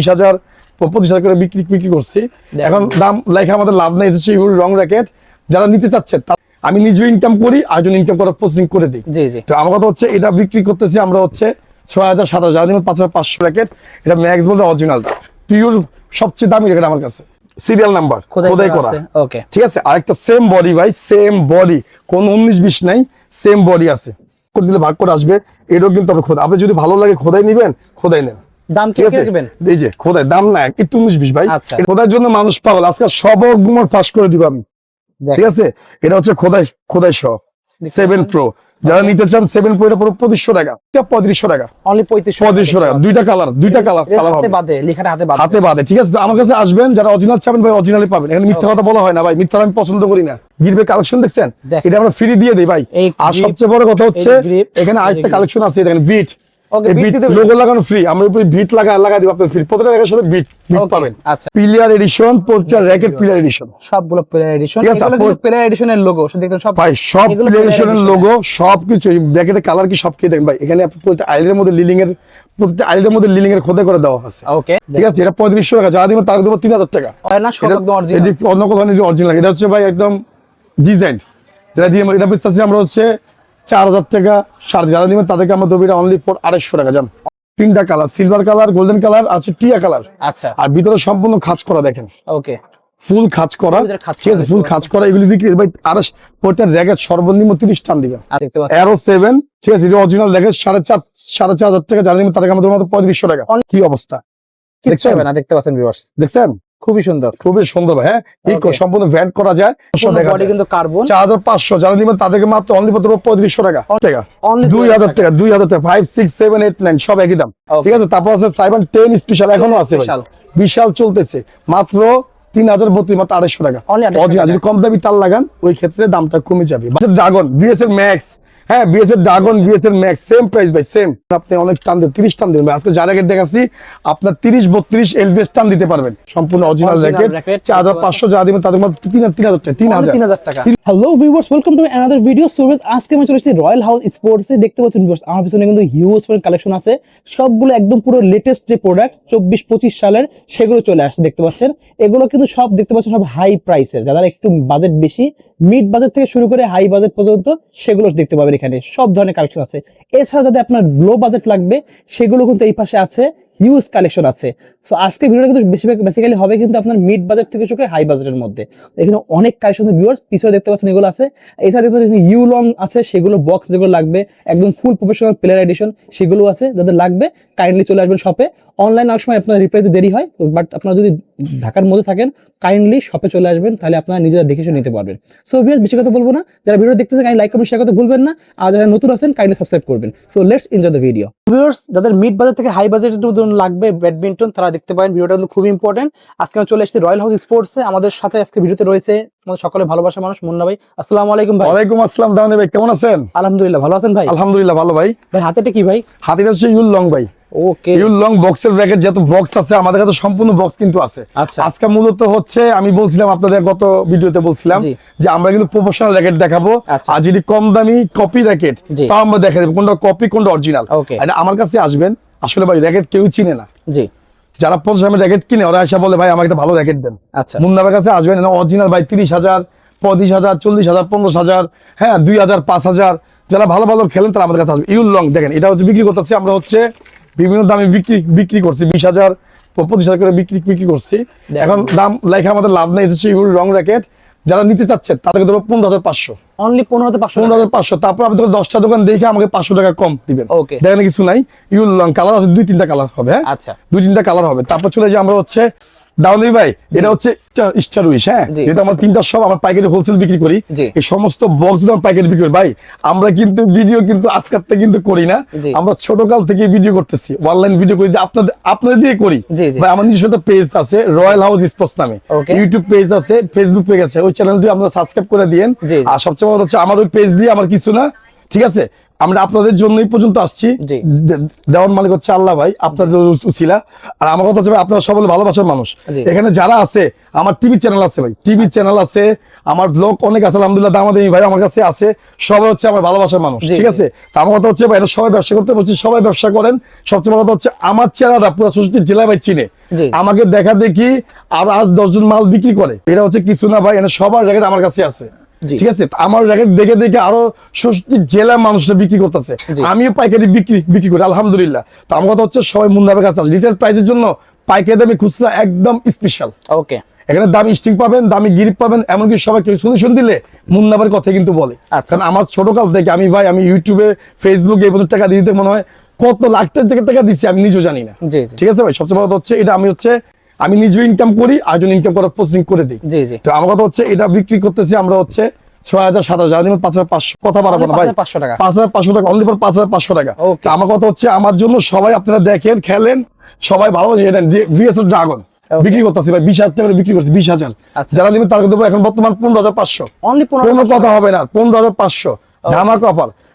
বিশ হাজার পঁচিশ হাজার করে বিক্রি বিক্রি করছি। এখন দাম লেখা আমাদের লাভ নেই এটা হচ্ছে রং র্যাকেট যারা নিতে চাচ্ছে আমি নিজেও ইনকাম করি আর একজন ইনকাম করার প্রসেসিং করে দিই। তো আমার কথা হচ্ছে এটা বিক্রি করতেছি আমরা হচ্ছে ছয় হাজার সাত হাজার পাঁচ হাজার পাঁচশো র্যাকেট এটা ম্যাক্স বলতে অরিজিনালটা পিওর সবচেয়ে দামি র্যাকেট আমার কাছে। সিরিয়াল নাম্বার খোদাই করা okay. ঠিক আছে? আরেকটা সেম বডি ভাই সেম বডি কোন উনিশ বিশ নাই সেম বডি আছে। করে দিলে ভাগ করে আসবে এটাও কিন্তু আপনি খোদা আপনি যদি ভালো লাগে খোদাই নিবেন খোদাই নেন। দাম ঠিক ঠিক আছে এই যে খোদাই দাম না একটু উনিশ বিশ ভাই। আচ্ছা। খোদার জন্য মানুষ পাগল। আজকে সব গুমর ফাঁস করে দিব আমি। ঠিক আছে? এটা হচ্ছে খোদাই খোদাই সেভেন প্রো যারা নিতে চান সেভেন প্রো এটা পুরো পঁচিশশো টাকা। পঁয়ত্রিশশো টাকা। অনলি পঁয়ত্রিশশো টাকা দুইটা কালার দুইটা কালার কালার হাতে হবে। বাদে লেখাটা হাতে বাদে। হাতে বাদে। ঠিক আছে? আমার কাছে আসবেন যারা অরিজিনাল চাবেন ভাই অরিজিনালি পাবেন। এখানে মিথ্যা কথা বলা হয় না ভাই। মিথ্যা আমি পছন্দ করি না। গিরবের কালেকশন দেখছেন? এটা আমরা ফ্রি দিয়ে দিই ভাই। আর সবচেয়ে বড় কথা হচ্ছে এখানে আরেকটা কালেকশন আছে দেখেন বিট লোগো লাগানো ফ্রি আমরা উপরে বিট লাগা লাগা দিব আপনার ফ্রি প্রত্যেকটা র্যাকের সাথে বিট বিট পাবেন। আচ্ছা। পিলিয়ার এডিশন পোর্চার র্যাকেট পিলিয়ার এডিশন সবগুলো প্লেয়ার এডিশন ঠিক আছে, এগুলো কিন্তু আপু- প্লেয়ার এডিশনের লোগো দেখতে সব ভাই সব এগুলো প্লেয়ারেশনের লোগো সবকিছু ব্র্যাকেটের কালার কি সব কি দেখেন ভাই। এখানে আপনি আইলের মধ্যে লিলিং এর আইলের মধ্যে লিলিং এর করে দেওয়া আছে। ওকে ঠিক আছে এটা পঁয়ত্রিশশো টাকা যা দিবেন দেবো টাকা। হয় না সব একদম অরিজিনাল এটি অন্য কোনো ধরনের অরিজিনাল এটা হচ্ছে ভাই একদম ডিজাইন যেটা দিয়ে এটা বেচতেছি আমরা হচ্ছে চার হাজার টাকা সাড়ে যারা দিবেন তাদেরকে আমরা দেবো এটা অনলি ফর আড়াইশো টাকা জান। তিনটা colour silver colour golden colour আছে টিয়া কালার। আচ্ছা। আর ভিতরে সম্পূর্ণ খাঁজ করা দেখেন। ওকে। ফুল খাঁজ করা ঠিক আছে? ফুল দেখতে খাঁজ করা এগুলি বিক্রি ভাই আড়াইশ প্রত্যেক র্যাকেট সর্বনিম্ন তিরিশ টান দিবেন। দেখতে পাচ্ছেন সেভেন ঠিক আছে? অরিজিনাল র্যাকেট সাড়ে চার সাড়ে চার হাজার টাকা যারা তাদেরকে আমাদের পঁয়ত্রিশশো টাকা। কি অবস্থা? কিচ্ছু দেখছেন? দেখতে পাচ্ছেন দেখছেন? খুবই সুন্দর। খুবই সুন্দর হ্যাঁ? ইকো সম্পূর্ণ ভ্যান করা যায় কিন্তু কার্বন চার হাজার পাঁচশো যারা নিবেন তাদেরকে মাত্র অনলি পঁয়ত্রিশশো টাকা। টাকা। দুই হাজার টাকা। দুই হাজার টাকা five six seven eight nine সব একই দাম। ঠিক আছে? তারপর আছে ফাইভ টেন স্পেশাল এখনও আছে বিশাল চলতেছে। মাত্র তিন হাজার বত্রিশ মাত্র আড়াইশো টাকা। Only 250 Original, টাকা। যদি কম দামি তার লাগান ওই ক্ষেত্রে দামটা কমে যাবে। ড্রাগন বিএস এর ম্যাক্স হ্যাঁ বিএস এর ড্রাগন বিএস এর ম্যাক্স সেম প্রাইস ভাই সেম আপনি অনেক টান দেন তিরিশ টান দেবেন আজকে যা র্যাকেট দেখাচ্ছি আপনার তিরিশ বত্রিশ এলবিএস টান দিতে পারবেন। সম্পূর্ণ অরিজিনাল র্যাকেট চার হাজার পাঁচশো যা দিবেন তাদের মধ্যে তিন তিন হাজার টাকা তিন হাজার। তিন হাজার টাকা। Hello viewers welcome to another video আজকে আমি চলে এসেছি রয়্যাল হাউস স্পোর্টসে দেখতে পাচ্ছেন আমার পিছনে কিন্তু হিউজ কালেকশন আছে। সবগুলো একদম পুরো লেটেস্ট যে প্রোডাক্ট চব্বিশ পঁচিশ সালের সেগুলো চলে আসছে দেখতে পাচ্ছেন। এগুলো কিন্তু সব দেখতে পাচ্ছেন সব হাই প্রাইসের যারা একটু বাজেট বেশি মিড বাজেট থেকে শুরু করে হাই বাজেট পর্যন্ত সেগুলো দেখতে পাবেন এখানে। সব ধরনের কালেকশন আছে। এছাড়া যদি আপনার লো বাজেট লাগবে, সেগুলো কিন্তু এই পাশে আছে হিউজ কালেকশন আছে। সো আজকে ভিডিওটা কিন্তু বেশিরভাগ বেসিক্যালি হবে কিন্তু আপনার মিড বাজেট থেকে শুরু করে হাই বাজেটের মধ্যে। এখানে অনেক কালেকশন ভিউয়ার্স পিছনে দেখতে পাচ্ছেন এগুলো আছে। এছাড়া দেখতে পাচ্ছেন ইউ লং আছে, সেগুলো বক্স যেগুলো লাগবে, একদম ফুল প্রফেশনাল প্লেয়ার এডিশন সেগুলো আছে, যাদের লাগবে কাইন্ডলি চলে আসবেন শপে অনলাইন অনেক সময় আপনার রিপ্লাইতে দেরি হয় বাট আপনারা যদি ঢাকার মধ্যে থাকেন কাইন্ডলি শপে চলে আসবেন তাহলে আপনারা নিজেরা দেখে শুনে নিতে পারবেন। সো ভিউয়ার্স বেশি কথা বলব না। যারা ভিডিও দেখতেছেন কাইন্ডলি লাইক কমেন্ট শেয়ার করতে ভুলবেন না। আর যারা নতুন আছেন কাইন্ডলি সাবস্ক্রাইব করবেন। So let's enjoy the video viewers যাদের মিড বাজার থেকে হাই বাজেটের জন্য লাগবে ব্যাডমিন্টন তারা দেখতে পারেন ভিডিওটা কিন্তু খুবই ইম্পর্টেন্ট আজকে আমরা চলে এসেছি রয়্যাল হাউস স্পোর্টসে আমাদের সাথে আজকে ভিডিওতে রয়েছে আমাদের সকলে ভালোবাসা মানুষ মুন্না ভাই। আসসালামু আলাইকুম ভাই। ওয়ালাইকুম আসসালাম দাওয়ানি ভাই কেমন আছেন? আলহামদুলিল্লাহ ভালো আছেন ভাই? আলহামদুলিল্লাহ ভালো ভাই। ভাই হাতেটা কি ভাই? হাতিটা হচ্ছে ইউল লং ভাই। ওকে ইউল লং বক্সের র্যাকেট যত বক্স আছে আমাদের কাছে সম্পূর্ণ বক্স কিন্তু আছে। আচ্ছা। আজকে মূলত হচ্ছে আমি বলছিলাম আপনাদের গত ভিডিওতে বলছিলাম যে আমরা কিন্তু প্রফেশনাল র্যাকেট দেখাবো। আচ্ছা। আর যদি কম দামি কপি র্যাকেট তাও আমরা দেখা দেবো। কোনটা কপি কোনটা অরিজিনাল. আমার কাছে আসবেন আসলে ভাই র্যাকেট কেউ চিনে না। জি। যারা পঞ্চাশ র্যাকেট কিনে ওরা এসে বলে ভাই আমাকে একটা ভালো র্যাকেট দেন। আচ্ছা। মুন্নাবের কাছে আসবেন অরিজিনাল ভাই তিরিশ হাজার পঁয়ত্রিশ হাজার চল্লিশ হাজার পঞ্চাশ হাজার হ্যাঁ দুই হাজার পাঁচ হাজার। যারা ভালো ভালো খেলেন তারা আমাদের কাছে আসবে। ইউল লং দেখেন এটা হচ্ছে বিক্রি করতেছি আমরা হচ্ছে বিভিন্ন দামে বিক্রি বিক্রি করছি। বিশ হাজার পঁচিশ হাজার করে বিক্রি বিক্রি করছি। এখন দাম লেখা আমাদের লাভ নেই এটা হচ্ছে রং র্যাকেট যারা নিতে চাচ্ছেন তাদেরকে ধরো পনেরো হাজার পাঁচশো। অনলি পনেরো হাজার পাঁচশো পনেরো হাজার পাঁচশো। তারপর আপনি ধরো দশটা দোকান দেখে আমাকে পাঁচশো টাকা কম দিবেন। ওকে দেখেন কিছু নাই। ইউল কালার আছে দুই তিনটা কালার হবে হ্যাঁ? আচ্ছা। দুই তিনটা কালার হবে। তারপর চলে যে আমরা হচ্ছে ডাউনি ভাই এটা হচ্ছে স্টার উইশ হ্যাঁ? যেহেতু আমরা তিনটা সব আমরা পাইকারি হোলসেল বিক্রি করি এই সমস্ত বক্স আমরা পাইকারি বিক্রি করি। ভাই আমরা কিন্তু ভিডিও কিন্তু আজকাল কিন্তু করি না। আমরা ছোট কাল থেকে ভিডিও করতেছি অনলাইন ভিডিও করি যে আপনাদের আপনাদের দিয়ে করি। জি, জি। ভাই আমার নিজস্ব পেজ আছে রয়্যাল হাউস স্পোর্টস নামে। ইউটিউব পেজ আছে ফেসবুক পেজ আছে ওই চ্যানেলটি আপনারা সাবস্ক্রাইব করে দিয়েন। আর সবচেয়ে বড় হচ্ছে আমার ওই পেজ দিয়ে আমার কিছু না ঠিক আছে? আমরা আপনাদের জন্যই পর্যন্ত আসছি। দেওয়ার মালিক হচ্ছে আল্লাহ ভাই আপনাদের উচিলা আর আমার কথা হচ্ছে আপনারা সকলে ভালোবাসার মানুষ। এখানে যারা আছে আমার টিভি চ্যানেল আছে ভাই টিভি চ্যানেল আছে আমার ব্লগ অনেক আছে আলহামদুলিল্লাহ দামাদামি ভাই আমার কাছে আছে সবাই হচ্ছে আমার ভালোবাসার মানুষ ঠিক আছে? তা আমার কথা হচ্ছে ভাই এটা সবাই ব্যবসা করতে বলছি সবাই ব্যবসা করেন। সবচেয়ে বড় কথা হচ্ছে আমার চেহারাটা পুরো ষষ্ঠী জেলায় ভাই চিনে। আমাকে দেখা দেখি আর আজ দশজন মাল বিক্রি করে। এটা হচ্ছে কিছু না ভাই এখানে সবার রেকেট আমার কাছে আছে। ঠিক আছে? আমার রেকেট দেখে দেখে আরও ষষ্ঠী জেলা মানুষরা বিক্রি করতেছে। আমিও পাইকারি বিক্রি বিক্রি করি আলহামদুলিল্লাহ। তো আমার কথা হচ্ছে সবাই মুন্দাবের কাছে আছে রিটেল প্রাইসের জন্য পাইকারি দামি খুচরা একদম স্পেশাল ওকে এখানে দামি স্টিং পাবেন দামি গিরিপ পাবেন এমনকি সবাই কেউ সলিউশন দিলে মুন্নাবার কথা কিন্তু বলে। আচ্ছা। কারণ আমার ছোট কাল থেকে আমি ভাই আমি ইউটিউবে ফেসবুকে এই পর্যন্ত টাকা দিতে মনে হয় কত লাখ টাকা টাকা দিচ্ছি আমি নিজেও জানি না। ঠিক আছে ভাই? সবচেয়ে বড় হচ্ছে এটা আমি হচ্ছে আমি নিজেও ইনকাম করি আর জন ইনকাম করার প্রসেসিং করে দিই। জি জি। তো আমার কথা হচ্ছে এটা বিক্রি করতেছি আমরা হচ্ছে ছয় হাজার সাত হাজার পাঁচ হাজার পাঁচশো কথা বাড়াবো না ভাই। পাঁচ হাজার পাঁচশো টাকা। অনলি পাঁচ হাজার পাঁচশো টাকা। তো আমার কথা হচ্ছে আমার জন্য সবাই আপনারা দেখেন খেলেন সবাই ভালো ড্রাগন বিক্রি করতেছি ভাই বিশ হাজার বিক্রি করছি বিশ হাজার। আচ্ছা। যারা নেবেন তাদেরকে দেবো এখন বর্তমান পনেরো হাজার পাঁচশো। কোনো কথা হবে না পনেরো হাজার পাঁচশো।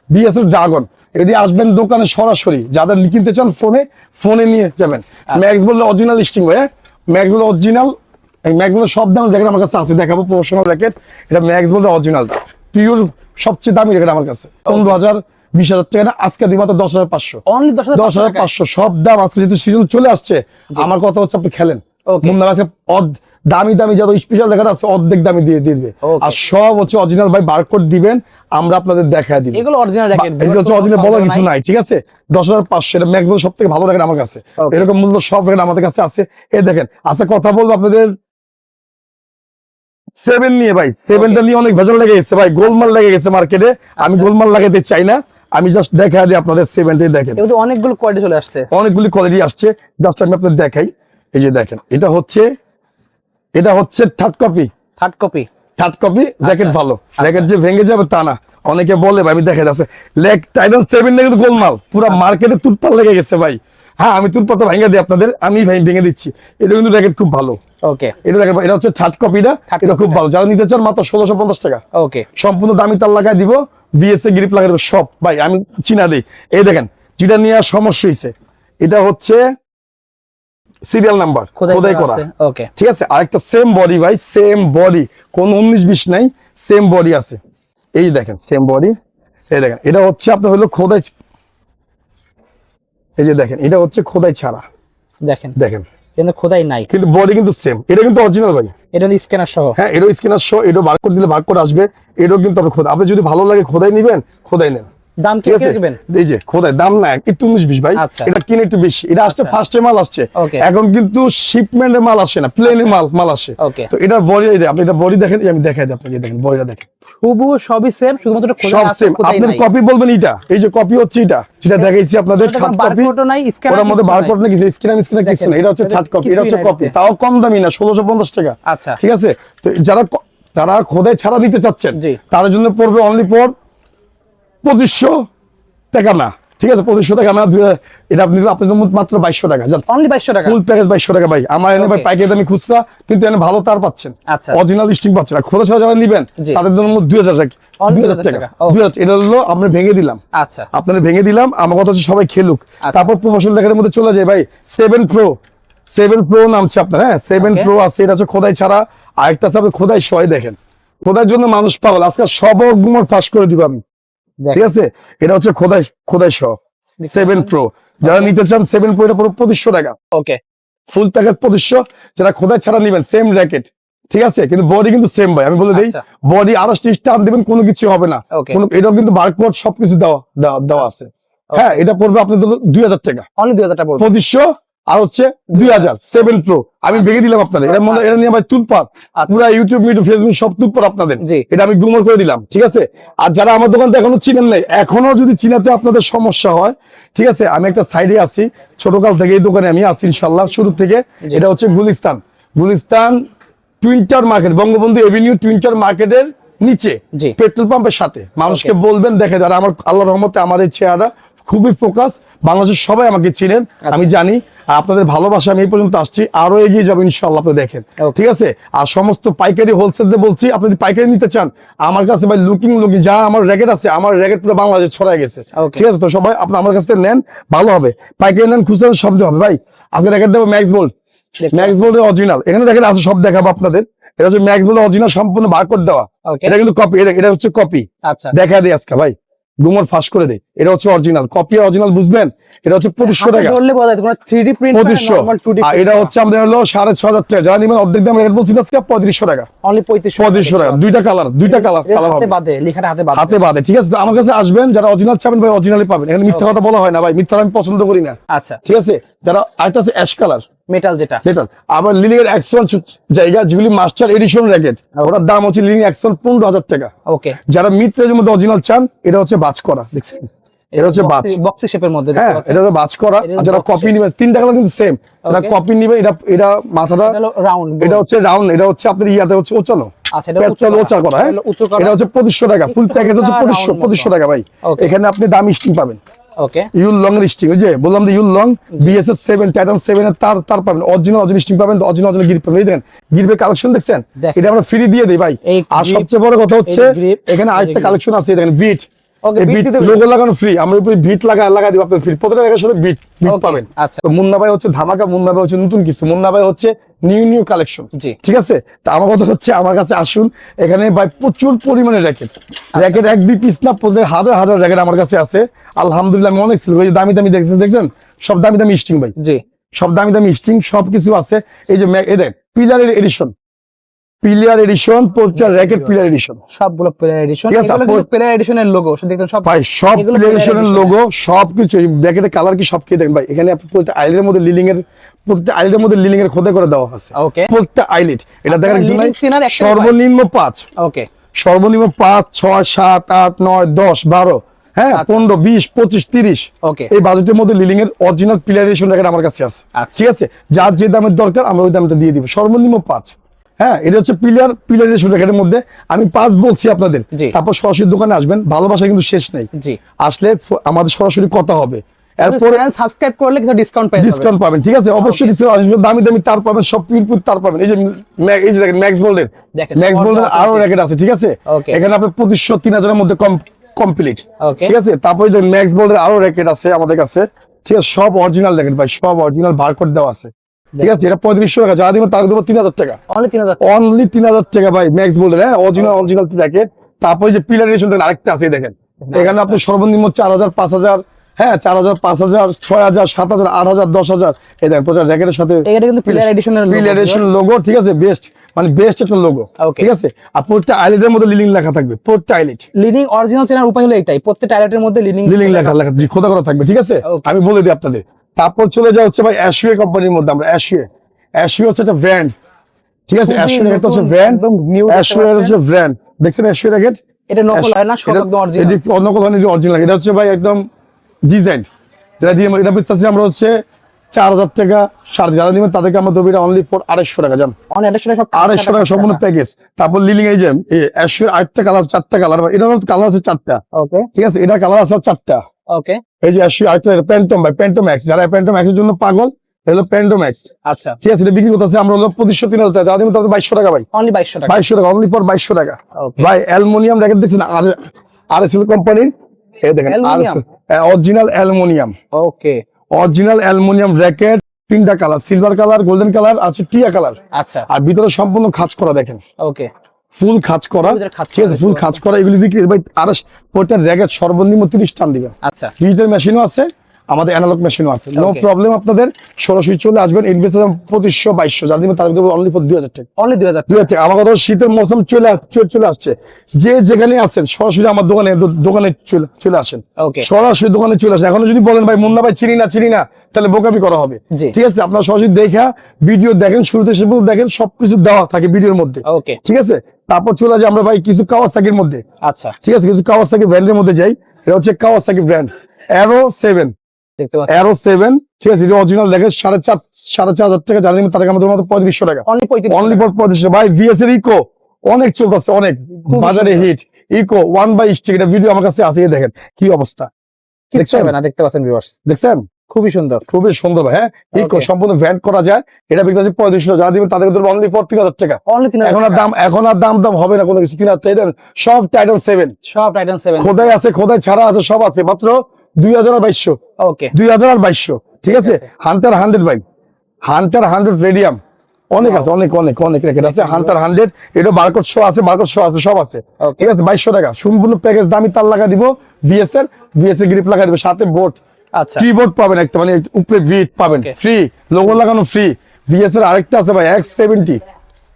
বিএসএফ ড্রাগন এটি আসবেন দোকানে সরাসরি যাদের কিনতে চান ফোনে ফোনে নিয়ে যাবেন। আচ্ছা। ম্যাক্স বললে অরিজিনাল স্টিং ভাই ম্যাক্স বললে অরিজিনাল এই ম্যাক্সগুলো সব দাম র্যাকেট আমার কাছে আছে দেখাবো প্রফেশনাল র্যাকেট এটা ম্যাক্স বলতে অরিজিনাল পিওর সবচেয়ে দামি র্যাকেট আমার কাছে। পনেরো হাজার বিশ হাজার টাকা না আজকে দিব দশ হাজার পাঁচশো। দশ হাজার পাঁচশো সব দাম আজকে যেহেতু সিজন চলে আসছে আমার কথা হচ্ছে আপনি খেলেন. মুন্নার দামি দামি যত স্পেশাল আছে অর্ধেক দামি দিয়ে দিবে। আর সব হচ্ছে অরিজিনাল ভাই বারকোড দিবেন আমরা আপনাদের দেখায় দিব। এগুলো অরিজিনাল র্যাকেট এটা হচ্ছে অরিজিনাল বলার কিছু নাই। ঠিক আছে? দশ হাজার পাঁচশো এটা ম্যাক্স সব থেকে ভালো র্যাকেট আমার কাছে। এরকম মূল্য সব র্যাকেট আমাদের কাছে আছে। এই দেখেন আচ্ছা কথা বলব আপনাদের। সেভেন নিয়ে ভাই সেভেনটা নিয়ে অনেক ভেজাল লেগে গেছে ভাই গোলমাল লেগে গেছে মার্কেটে আমি আচ্ছা। গোলমাল লাগাতে চাই না আমি জাস্ট দেখা দিই আপনাদের সেভেনটাই দেখেন। এগুলো অনেকগুলো কোয়ালিটি চলে আসছে। অনেকগুলি কোয়ালিটি আসছে জাস্ট আমি আপনাদের দেখাই। এই যে দেখেন এটা হচ্ছে এটা হচ্ছে third copy third copy third copy racket ভালো। র্যাকেট যে ভেঙে যাবে তা না। অনেকে বলে ভাই, আমি দেখে যাচ্ছে। লেগ টাইটান সেভেন কিন্তু গোলমাল পুরো মার্কেটে তুটপাল লেগে গেছে ভাই। হ্যাঁ আমি তুটপালটা ভেঙে দিই আপনাদের। আমি ভাই ভেঙে দিচ্ছি। এটা কিন্তু র্যাকেট খুব ভালো। ওকে এটা র্যাকেট এটা হচ্ছে থার্ড কপিটা এটা খুব ভালো। যারা নিতে চান মাত্র ষোলোশো পঞ্চাশ টাকা। ওকে সম্পূর্ণ দামি তার লাগাই দিব। বিএসএ গ্রিপ লাগাই দেবো সব। ভাই আমি চিনা দিই। এই দেখেন যেটা নিয়ে আর সমস্যা হয়েছে এটা হচ্ছে সিরিয়াল নাম্বার খোদাই করা ওকে ঠিক আছে আরেকটা সেম বডি ভাই সেম বডি কোন উনিশ বিশ নাই সেম বডি আছে। এই দেখেন সেম বডি এই দেখেন এটা হচ্ছে আপনার হলো খোদাই এই যে দেখেন এটা হচ্ছে খোদাই ছাড়া। দেখেন। দেখেন। কিন্তু খোদাই নাই। কিন্তু বডি কিন্তু সেম এটা কিন্তু অরিজিনাল ভাই। এটা স্ক্যানার সহ। হ্যাঁ এরও স্ক্যানার শো এরও বার করে দিলে বার করে আসবে। এরও কিন্তু আপনি খোদা আপনি যদি ভালো লাগে খোদাই নিবেন খোদাই নেন। দাম ঠিক আছে? এই যে খোদাই দাম না একটু উনিশ বিশ ভাই। আচ্ছা। এটা কিনে একটু বেশি। এটা আসছে আচ্ছা। ফার্স্টে মাল আসছে। এখন কিন্তু শিপমেন্টে মাল আসে না প্লেনে মাল মাল আসে। তো এটা বডি আপনি এটা বডি দেখেন আমি দেখাই দিই আপনাকে দেখেন বডিটা দেখেন। শুভু সবই সেম শুধুমাত্র সব সেম নাই। কপি বলবেন এটা এই যে কপি হচ্ছে এটা। যেটা দেখাইছি আপনাদের থার্ড কপি ওটার মধ্যে বারকোড নাই। না কিছু না এটা হচ্ছে থার্ড কপি এটা হচ্ছে কপি তাও কম দামি না ষোলোশো পঞ্চাশ টাকা। আচ্ছা। ঠিক আছে? তো যারা তারা খোদাই ছাড়া দিতে চাচ্ছেন তাদের জন্য পড়বে অনলি পর পঁচিশশো টাকা না। ঠিক আছে পঁচিশশো টাকা না এটা আপনি জন্য মাত্র বাইশশো টাকা জান। অনলি বাইশশো টাকা? ফুল প্যাকেজ বাইশশো টাকা ভাই। আমার এনে ভাই. পাইকারি দামি খুচরা কিন্তু এনে ভালো তার পাচ্ছেন। আচ্ছা। অরিজিনাল স্টিং পাচ্ছেন। আর খোদা ছাড়া যারা নিবেন তাদের জন্য দুই হাজার টাকা। দুই হাজার টাকা। দুই হাজার এটা হলো আমরা ভেঙে দিলাম। আচ্ছা। ভেঙে দিলাম। আমার কথা হচ্ছে সবাই খেলুক। আচ্ছা। তারপর প্রমোশন লেখার মধ্যে চলে যায় ভাই। সেভেন প্রো সেভেন প্রো নামছে আপনার হ্যাঁ? সেভেন প্রো আছে এটা হচ্ছে খোদাই ছাড়া। আরেকটা আছে আপনি খোদাই সয় দেখেন। খোদার জন্য মানুষ পাগল। আজকে সব গুমর ফাঁস করে দিব আমি। ঠিক আছে? এটা হচ্ছে খোদাই খোদাই শ সেভেন প্রো যারা নিতে চান সেভেন প্রো এটা পুরো পঁচিশশো টাকা। ওকে ফুল প্যাকেজ পঁচিশশো। যারা খোদাই ছাড়া নিবেন সেম র্যাকেট ঠিক আছে? কিন্তু বডি কিন্তু সেম ভাই। আমি বলে দিই আচ্ছা। বডি আড়াইশ ত্রিশ আন দিবেন কোনো কিছু হবে না। কোনো এটাও কিন্তু বারকোড সবকিছু দেওয়া দেওয়া আছে। হ্যাঁ এটা পড়বে আপনাদের দুই হাজার টাকা। অনলি দুই হাজার টাকা পঁচিশশো আর হচ্ছে দুই হাজার সেভেন প্রো আমি ভেঙে দিলাম আপনাদের। এটা মনে এটা নিয়ে তুলপাত আচ্ছা। পুরো ইউটিউব মিউটিউব ফেসবুক সব তুলপাত আপনাদের। এটা আমি গুমর করে দিলাম ঠিক আছে? আর যারা আমার দোকানটা এখনও চিনেন নাই এখনও যদি চিনাতে আপনাদের সমস্যা হয় ঠিক আছে? আমি একটা সাইডে আছি ছোটকাল থেকে এই দোকানে আমি আছি ইনশাল্লাহ শুরু থেকে। এটা হচ্ছে Gulistan. Gulistan twin tower market Bangabandhu avenue twin tower মার্কেটের নিচে। পেট্রোল পাম্পের সাথে। মানুষকে বলবেন দেখে যারা আমার আল্লাহ রহমতে আমার এই চেহারা খুবই ফোকাস বাংলাদেশের সবাই আমাকে চিনেন আচ্ছা। আমি জানি। আর আপনাদের ভালোবাসা আমি এই পর্যন্ত আসছি। আরও এগিয়ে যাব ইনশাল্লাহ আপনি দেখেন। ঠিক আছে? আর সমস্ত পাইকারি হোলসেলদের বলছি আপনি যদি পাইকারি নিতে চান আমার কাছে ভাই লুকিং লুকিং যা আমার র্যাকেট আছে আমার র্যাকেট পুরো বাংলাদেশ ছড়াই গেছে। ঠিক আছে? তো সবাই আপনি আমার কাছ থেকে নেন ভালো হবে। পাইকারি নেন খুচরা সব হবে। ভাই আজকে র্যাকেট দেবো ম্যাক্স বোল্ড ম্যাক্স বোল্টের অরিজিনাল এখানে র্যাকেট আছে সব দেখাবো আপনাদের। এটা হচ্ছে ম্যাক্স বোল্টের অরিজিনাল সম্পূর্ণ বারকোড দেওয়া। এটা কিন্তু কপি এটা হচ্ছে কপি আচ্ছা। দেখা দেয় আজকে ভাই। গুমর ফাঁস করে দেয় এটা হচ্ছে অরিজিনাল কপি অরিজিনাল বুঝবেন? এটা হচ্ছে পঁচিশশো টাকা। ধরলে বোঝা যায় কোনো 3D প্রিন্ট পঁচিশশো। আর এটা হচ্ছে আমাদের হলো সাড়ে ছ হাজার টাকা। যারা নিবেন অর্ধেক দাম রেট বলছি আজকে পঁয়ত্রিশশো টাকা। পঁয়ত্রিশশো টাকা দুইটা কালার দুইটা কালার কালার হবে। বাদে হাতে বাদে। ঠিক আছে? আমার কাছে আসবেন যারা অরিজিনাল চাবেন ভাই অরিজিনালি পাবেন। এখানে মিথ্যা কথা বলা হয় না ভাই মিথ্যা আমি পছন্দ করি না। আচ্ছা। ঠিক আছে? যারা আরেকটা আছে অ্যাশ কালার মেটাল যেটা। যেটা আবার লিলিং এর এক্সন জায়গা যেগুলি মাস্টার এডিশন র্যাকেট ওটার দাম হচ্ছে লিলিং এক্সন পনেরো হাজার টাকা। ওকে যারা মিড রেঞ্জের মধ্যে অরিজিনাল চান এটা হচ্ছে বাজ করা দেখছেন? এটা হচ্ছে বাজ। বক্সি শেপের মধ্যে হ্যাঁ এটা তো বাজ করা। যারা কপি কিন্তু সেম যারা কপি এটা এটা মাথাটা রাউন্ড এটা হচ্ছে রাউন্ড এটা হচ্ছে আপনার ইয়াতে হচ্ছে ওচানো। আচ্ছা, এটা হ্যাঁ? এটা হলো উঁচু করা। এটা হচ্ছে পঁচিশশো টাকা। ফুল প্যাকেজ হচ্ছে পঁচিশশো পঁচিশশো টাকা ভাই। এখানে আপনি দাম স্টিং পাবেন। ওকে ইউল লং এর স্টিং ওই যে বললাম যে ইউল long BSS seven titan seven এর তার তার পাবেন। অরিজিনাল অরিজিনাল স্টিং পাবেন অরিজিনাল অরিজিনাল গ্রিপ পাবেন। এই দেখেন গ্রিপের কালেকশন দেখছেন? এটা আমরা ফ্রি দিয়ে দিই ভাই। আর সবচেয়ে বড় কথা হচ্ছে এখানে আরেকটা কালেকশন আছে দেখেন বিট লোগো লাগানো ফ্রি আমরা উপরে বিট লাগা লাগা দিব আপনার ফ্রি প্রত্যেকটা র্যাকের সাথে বিট বিট পাবেন। আচ্ছা। মুন্না ভাই হচ্ছে ধামাকা মুন্না ভাই হচ্ছে নতুন কিছু। মুন্না ভাই হচ্ছে নিউ নিউ কালেকশন ঠিক আছে? তো আমার কথা হচ্ছে আমার কাছে আসুন। এখানে ভাই প্রচুর পরিমাণে র্যাকেট র্যাকেট এক দুই পিস না হাজার হাজার র্যাকেট আমার কাছে আছে। আলহামদুলিল্লাহ আমি অনেক ছিল। দামি দামি দেখছেন দেখছেন? সব দামি দামি স্টিং ভাই। জি। সব দামি দামি স্টিং সব কিছু আছে। এই যে দেখ পিলারের এডিশন এডিশন র্যাকেট এডিশন সবগুলো প্লেয়ার এডিশন এগুলো প্লেয়ার এডিশনের লোগো সব ভাই সব এডিশনের লোগো সবকিছু ব্র্যাকেটের কালার কি সব কি দেখেন ভাই। এখানে আপনি প্রত্যেকটা আইলের মধ্যে লিলিং এর প্রত্যেকটা আইলের মধ্যে লিলিং এর খোদা করে দেওয়া আছে। ওকে প্রত্যেকটা আইলেট এটা দেখার কিছু নাই সর্বনিম্ন পাঁচ। ওকে সর্বনিম্ন পাঁচ ছয় সাত আট নয় দশ বারো হ্যাঁ আচ্ছা। পনেরো বিশ পঁচিশ তিরিশ. এই বাজেটের মধ্যে লিলিং এর অরিজিনাল পিলারেশন র্যাকেট আমার কাছে আছে। আচ্ছা। ঠিক আছে? যার যে দামের দরকার আমরা ওই দামটা দিয়ে দিব। সর্বনিম্ন পাঁচ। হ্যাঁ এটা হচ্ছে পিলার পিলারেশন র্যাকেটের মধ্যে। আমি পাঁচ বলছি আপনাদের। তারপর সরাসরি দোকানে আসবেন। ভালোবাসা কিন্তু শেষ নেই। আসলে আমাদের সরাসরি কথা হবে। এরপর সাবস্ক্রাইব করলে কিছু ডিসকাউন্ট পেয়ে ডিসকাউন্ট পাবেন ঠিক আছে? অবশ্যই ডিসকাউন্ট দামি দামি তার পাবেন সব পিরপুর তার পাবেন। এই যে এই যে দেখেন ম্যাক্স বোল্ডের ম্যাক্স বোল্ডের আরও। র্যাকেট আছে ঠিক আছে? এখানে পঁচিশশো তিন হাজারের মধ্যে কমপ্লিট ঠিক আছে? তারপরে ম্যাক্স বোল্ডের আরও র্যাকেট আছে আমাদের কাছে। ঠিক আছে? সব অরিজিনাল র্যাকেট ভাই সব অরিজিনাল বারকোড দেওয়া আছে। ঠিক আছে এটা পঁয়ত্রিশশো টাকা। যা দিবেন দেবো তিন হাজার টাকা। অনলি তিন হাজার টাকা। ভাই ম্যাক্স হ্যাঁ? অরিজিনাল অরিজিনাল র্যাকেট তারপরে যে পিলার রেশন আরেকটা আছে দেখেন। এখানে আপনি সর্বনিম্ন চার হাজার পাঁচ হাজার হ্যাঁ চার হাজার পাঁচ হাজার ছয় হাজার সাত হাজার আট হাজার দশ হাজার। এই দেখেন প্রচার র্যাকেটের সাথে পিলার এডিশন লোগো ঠিক আছে? বেস্ট মানে বেস্ট একটা লোগো ঠিক আছে? আর প্রত্যেকটা আইলেটের মধ্যে লিলিং লেখা থাকবে প্রত্যেকটা আইলেট লিডিং অরিজিনাল চেনার উপায় হলো এটাই। প্রত্যেক টাইলেটের মধ্যে লিডিং লিলিং লেখা লেখা খোদা করা থাকবে ঠিক আছে? আমি বলে দিই আপনাদের। তারপর চলে যাওয়া হচ্ছে ভাই অ্যাশুয়ে কোম্পানির মধ্যে আমরা অ্যাশুয়ে অ্যাশুয়ে হচ্ছে একটা ব্র্যান্ড ঠিক আছে? অ্যাশুয়ে র্যাকেট হচ্ছে ব্র্যান্ড অ্যাশুয়ে। হচ্ছে ব্র্যান্ড দেখছেন অ্যাশুয়ে র্যাকেট এটা নকল হয় না সব একদম অরিজিনাল নকল হয় অরিজিনাল এটা হচ্ছে ভাই একদম ডিজাইন যেটা দিয়ে এটা বেচতেছি আমরা হচ্ছে চার হাজার টাকা সাড়ে যারা দিবেন তাদেরকে আমরা দেবো এটা অনলি ফর আড়াইশো টাকা জান। এটা সব আড়াইশো টাকা সম্পূর্ণ প্যাকেজ তারপর লিলিং এই যে অ্যাশুয়ের আটটা কালার চারটা কালার এটা কালার আছে চারটা। ওকে ঠিক আছে? এটা কালার আছে চারটা। ওকে এই যে অ্যাশুয়ে আরেকটা প্যান্টম ভাই প্যান্টম ম্যাক্স যারা প্যান্টম ম্যাক্সের জন্য পাগল হলো প্যান্টম ম্যাক্স আচ্ছা। ঠিক আছে বিক্রি করতেছে আমরা হলো পঁচিশশো তিন হাজার টাকা। তাদের বাইশশো টাকা ভাই। অনলি 2200 টাকা। বাইশশো টাকা অনলি ফর বাইশশো টাকা. ভাই অ্যালুমিনিয়াম র্যাকেট দেখছেন আর আর এস এল কোম্পানির এই দেখেন Aluminium? Original aluminium. Okay original aluminium racket তিনটা colour silver colour golden colour আছে টিয়া কালার। আচ্ছা। আর ভিতরে সম্পূর্ণ খাঁজ করা দেখেন। ওকে ফুল খাজ করা। ঠিক আছে ফুল খাজ করা এগুলি বিক্রি। ভাই আর প্রত্যেক জায়গায় সর্বনিম্ন তিরিশ টান দিবেন। আচ্ছা। ডিজিটাল মেশিনও আছে। আমাদের অ্যানালগ মেশিনও আছে। নো প্রবলেম আপনাদের। সরাসরি চলে আসবেন। ইনভেস্ট পঁচিশশো বাইশশো। যারা দিবেন তাদের অনলি দুই হাজার টাকা। অনলি 2000 দুই হাজার টাকা। আমার কথা শীতের মৌসুম চলে আস- চলে- আসছে। যে যেখানে আছেন সরাসরি আমার দোকানে দোকানে চলে আসেন। সরাসরি দোকানে চলে আসেন। এখন যদি বলেন ভাই মুন্না ভাই চিনি না চিনি না তাহলে বোকামি করা হবে। ঠিক আছে? আপনার সরাসরি দেখা ভিডিও দেখেন শুরুতে পর্যন্ত দেখেন সবকিছু দেওয়া থাকে ভিডিওর মধ্যে। ঠিক আছে? তারপর চলে যাই আমরা ভাই কিছু কাওয়াসাকির মধ্যে। আচ্ছা। ঠিক আছে? কিছু কাওয়াসাকি ব্র্যান্ডের মধ্যে যাই। এটা হচ্ছে কাওয়াসাকি ব্র্যান্ড অ্যারো সেভেন দেখতে সেভেন ঠিক আছে অরিজিনাল দেখে সাড়ে চার সাড়ে চার হাজার টাকা জানি তাদেরকে আমাদের মতো পঁয়ত্রিশশো টাকা। অনলি ফর পঁয়ত্রিশশো। ভাই ভিএস এর ইকো অনেক চলতেছে অনেক। বাজারে hit eco one by stick এটা ভিডিও আমার কাছে আছে দেখেন কি অবস্থা। দেখছেন? না দেখতে পাচ্ছেন ভিউয়ার্স দেখছেন? খুবই সুন্দর। খুবই সুন্দর হ্যাঁ? ইকো সম্পূর্ণ ভ্যাট করা যায় এটা বিক্রি আছে পঁয়ত্রিশশো যারা দিবেন তাদেরকে ধরবো অনলি পর তিন হাজার টাকা। এখন আর দাম এখন আর দাম দাম হবে না কোনো কিছু। তিন হাজার সব টাইটান সেভেন সব টাইটান সেভেন খোদাই আছে খোদাই ছাড়া আছে সব আছে মাত্র দুই হাজার আর বাইশশো। ওকে দুই হাজার আর বাইশশো ঠিক আছে? হান্টার হান্ড্রেড ভাই। হান্টার হান্ড্রেড রেডিয়াম অনেক আছে অনেক অনেক অনেক র্যাকেট আছে। হান্টার হান্ড্রেড এটা বারকোড শো আছে বারকোড শো আছে সব আছে। ঠিক আছে? বাইশশো টাকা। সম্পূর্ণ প্যাকেজ দামি তার লাগা দিব। ভিএস এর ভিএস এর গ্রিপ লাগা দিব। সাথে বোর্ড আচ্ছা। কিবোর্ড পাবেন একটা মানে উপরে ভিট পাবেন. ফ্রি লোগো লাগানো ফ্রি ভিএস এর আরেকটা আছে ভাই এক্স সেভেন্টি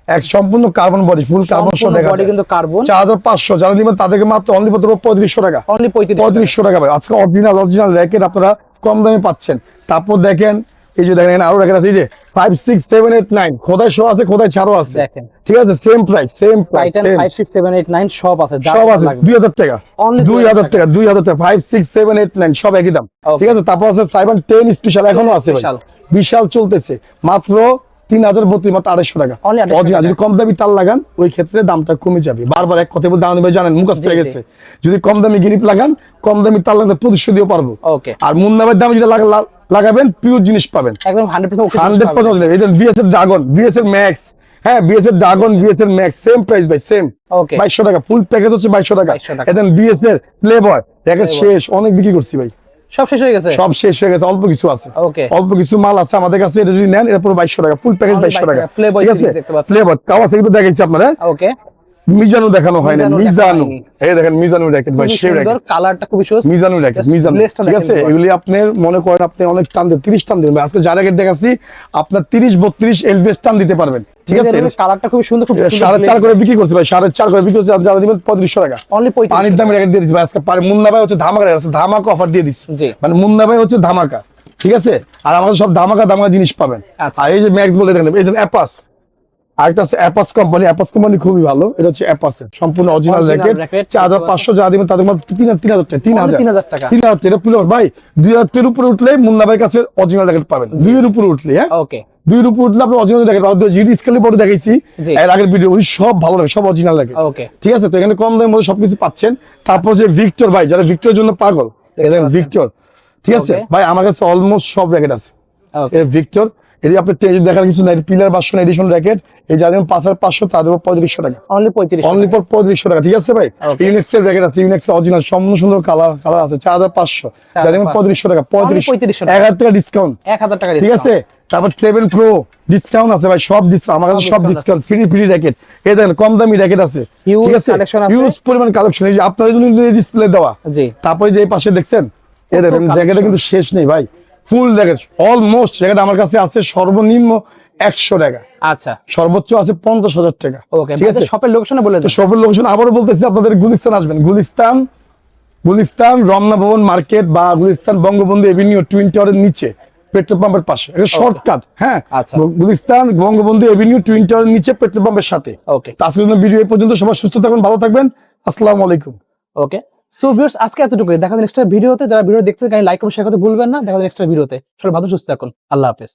এক সম্পূর্ণ কার্বন বডি ফুল কার্বন দেখা বডি কিন্তু কার্বন চার হাজার পাঁচশো যারা দিবেন তাদেরকে মাত্র অনলি পত্র পঁয়ত্রিশশো টাকা। অনলি পঁয়ত্রিশ পঁয়ত্রিশশো টাকা ভাই। আজকে অরিজিনাল অরিজিনাল র্যাকেট আপনারা কম দামে পাচ্ছেন। তারপর দেখেন এই যে দেখেন আরও আছে এই যে five six seven eight nine খোদাই শো আছে ছাড়ও আছে। দেখেন। ঠিক আছে? Same price same price five six seven eight nine সব আছে সব আছে। দুই হাজার টাকা। দুই হাজার টাকা। দুই হাজার টাকা। Five six seven eight nine সব একই দাম। ঠিক আছে? তারপর আছে সাইবান টেন স্পেশাল এখনও আছে ভাই। বিশাল চলতেছে। মাত্র তিন হাজার বত্রিশ মাত্র আড়াইশো টাকা। Only 250 Original, টাকা। যদি কম দামি তার লাগান ওই ক্ষেত্রে দামটা কমে যাবে। বারবার এক কথা বলতে দাম ভাই জানেন মুখস্থ হয়ে গেছে। যদি কম দামি গিরিপ লাগান কম দামি তার প্রতিশোধ দিয়েও পারব। আর মুন্নাবের দামে লা- লাগাবেন পিওর জিনিস পাবেন। একদম হান্ড্রেড পার্সেন্ট এটা ভিএস এর ড্রাগন ভিএস এর ম্যাক্স হ্যাঁ বিএস এর ড্রাগন বিএস এর ম্যাক্স সেম প্রাইস ভাই সেম বাইশশো টাকা ফুল প্যাকেজ হচ্ছে বাইশশো টাকা। 2200 এদেন বিএস এর প্লে বয় শেষ অনেক বিক্রি করছি ভাই। সব শেষ হয়ে গেছে? সব শেষ হয়ে গেছে অল্প কিছু আছে। ওকে। অল্প কিছু মাল আছে আমাদের কাছে এটা যদি নেন এটা পুরো বাইশশো টাকা ফুল প্যাকেজ Only বাইশশো টাকা। 2200 ঠিক আছে? series কাও আছে সেগুলো দেখাইছি আপনারা ওকে। মিজানু দেখানো হয় না মিজানু। মিজানু। এই দেখেন মিজানু র্যাকেট ভাই খুবই সে সুন্দর র্যাকেট কালারটা খুবই সুন্দর। মিজানুর র্যাকেট মিজানু ঠিক আছে এগুলি আপনার মনে করেন আপনি অনেক টান দেন তিরিশ টান দেবেন আজকে যা র্যাকেট দেখাচ্ছি আপনার তিরিশ বত্রিশ এলভিএস টান দিতে পারবেন। ঠিক আছে? কালারটা খুব সুন্দর খুব সাড়ে চার করে বিক্রি করছে ভাই সাড়ে চার করে বিক্রি করছে যারা দিবেন পঁয়ত্রিশশো টাকা। অনলি পঁয়ত্রিশ পানির দামে র্যাকেট দিয়ে দিচ্ছি ভাই আজকে পারে মুন্না ভাই হচ্ছে ধামাকা আছে ধামাকা অফার দিয়ে দিচ্ছি। জি। মানে মুন্না ভাই হচ্ছে ধামাকা। ঠিক আছে? আর আমাদের সব ধামাকা ধামাকা জিনিস পাবেন। আচ্ছা। আর এই যে ম্যাক্স বলে দেখেন এই যে অ্যাপাস আরেকটা আছে অ্যাপাস কোম্পানি অ্যাপাস কোম্পানি খুবই ভালো। এটা হচ্ছে অ্যাপাস সম্পূর্ণ অরিজিনাল র্যাকেট চার হাজার পাঁচশো যা দিবেন তাদের তিন তিন হাজার টাকা তিন হাজার। টাকা। তিন হাজার টাকা পুরো ভাই দুই হাজার উপরে উঠলে মুন্না ভাইয়ের কাছে অরিজিনাল র্যাকেট পাবেন। দুইয়ের উপরে উঠলে হ্যাঁ? ওকে দুইয়ের উপরে উঠলে আপনি অরিজিনাল র্যাকেট পাবেন। জিডি স্কেলে বড় দেখাইছি। এর আগের ভিডিও ওই সব ভালো লাগে সব অরিজিনাল র্যাকেট ওকে ঠিক আছে? তো এখানে কম দামের মধ্যে সবকিছু পাচ্ছেন। তারপর যে ভিক্টর ভাই যারা ভিক্টরের জন্য পাগল ভিক্টর ঠিক আছে? ভাই আমার কাছে অলমোস্ট সব র্যাকেট আছে। ভিক্টর এটি আপনি দেখার কিছু নাই পিলার বাসন এডিশন র্যাকেট এই যাদের পাঁচ হাজার পাঁচশো তাদের পঁয়ত্রিশশো টাকা। অনলি পঁয়ত্রিশ অনলি ফর পঁয়ত্রিশশো টাকা ঠিক আছে ভাই? Okay. ইউনিক্স এর র্যাকেট আছে ইউনিক্স অরিজিনাল সম্পূর্ণ সুন্দর কালার কালার আছে চার হাজার পাঁচশো। যাদের 4500 পঁয়ত্রিশশো টাকা পঁয়ত্রিশ এক হাজার টাকা ডিসকাউন্ট এক হাজার টাকা ঠিক আছে? তারপর সেভেন প্রো ডিসকাউন্ট আছে ভাই সব ডিসকাউন্ট আমার কাছে সব ডিসকাউন্ট ফ্রি ফ্রি র্যাকেট এই দেখেন কম দামি র্যাকেট আছে। ঠিক পরিমাণ কালেকশন এই যে আপনাদের জন্য ডিসপ্লে দেওয়া। তারপরে যে পাশে দেখছেন? এই দেখেন collection। কিন্তু শেষ নেই ভাই। ফুল জ্যাকেট অলমোস্ট জ্যাকেট আমার কাছে আছে সর্বনিম্ন একশো টাকা। আচ্ছা। সর্বোচ্চ আছে পঞ্চাশ হাজার টাকা। ঠিক আছে? শপের লোকেশনে বলে তো লোকেশন আবারও বলতেছি আপনাদের গুলিস্তান আসবেন। গুলিস্তান গুলিস্তান রমনা ভবন মার্কেট বা গুলিস্তান বঙ্গবন্ধু এভিনিউ টুইন টাওয়ারের নিচে পেট্রোল পাম্পের পাশে। এটা শর্টকাট হ্যাঁ? আচ্ছা। গুলিস্তান বঙ্গবন্ধু এভিনিউ টুইন টাওয়ারের নিচে পেট্রোল পাম্পের সাথে। ওকে তো জন্য ভিডিও পর্যন্ত সবাই সুস্থ থাকবেন ভালো থাকবেন। আসসালামু আলাইকুম। ওকে সো ভিউয়ার্স আজকে এতটুকুই। দেখা নেক্সট ভিডিওতে যারা ভিডিও দেখতে লাইক এবং শেয়ার করতে ভুলবেন না। দেখা নেক্সট ভিডিওতে সবাই ভালো, সুস্থ থাকুন। আল্লাহ হাফেজ।